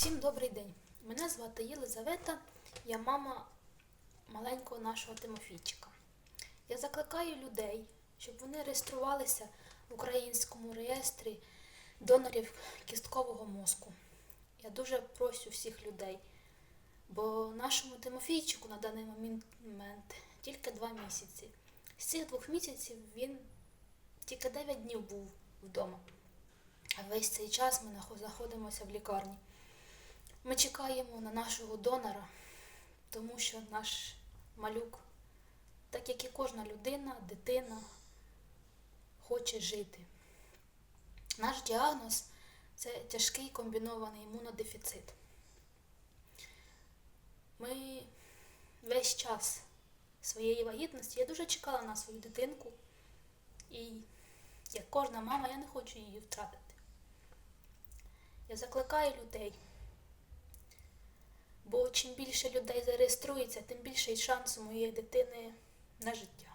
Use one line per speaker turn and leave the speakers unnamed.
Всім добрий день. Мене звати Єлизавета, я мама маленького нашого Тимофійчика. Я закликаю людей, щоб вони реєструвалися в українському реєстрі донорів кісткового мозку. Я дуже прошу всіх людей, бо нашому Тимофійчику на даний момент тільки два місяці. З цих двох місяців він тільки 9 днів був вдома. А весь цей час ми знаходимося в лікарні. Ми чекаємо на нашого донора, тому що наш малюк, так як і кожна людина, дитина, хоче жити. Наш діагноз це тяжкий комбінований імунодефіцит. Ми весь час своєї вагітності я дуже чекала на свою дитинку, і як кожна мама, я не хочу її втратити. Я закликаю людей. Чим більше людей зареєструється, тим більший шанс у моєї дитини на життя.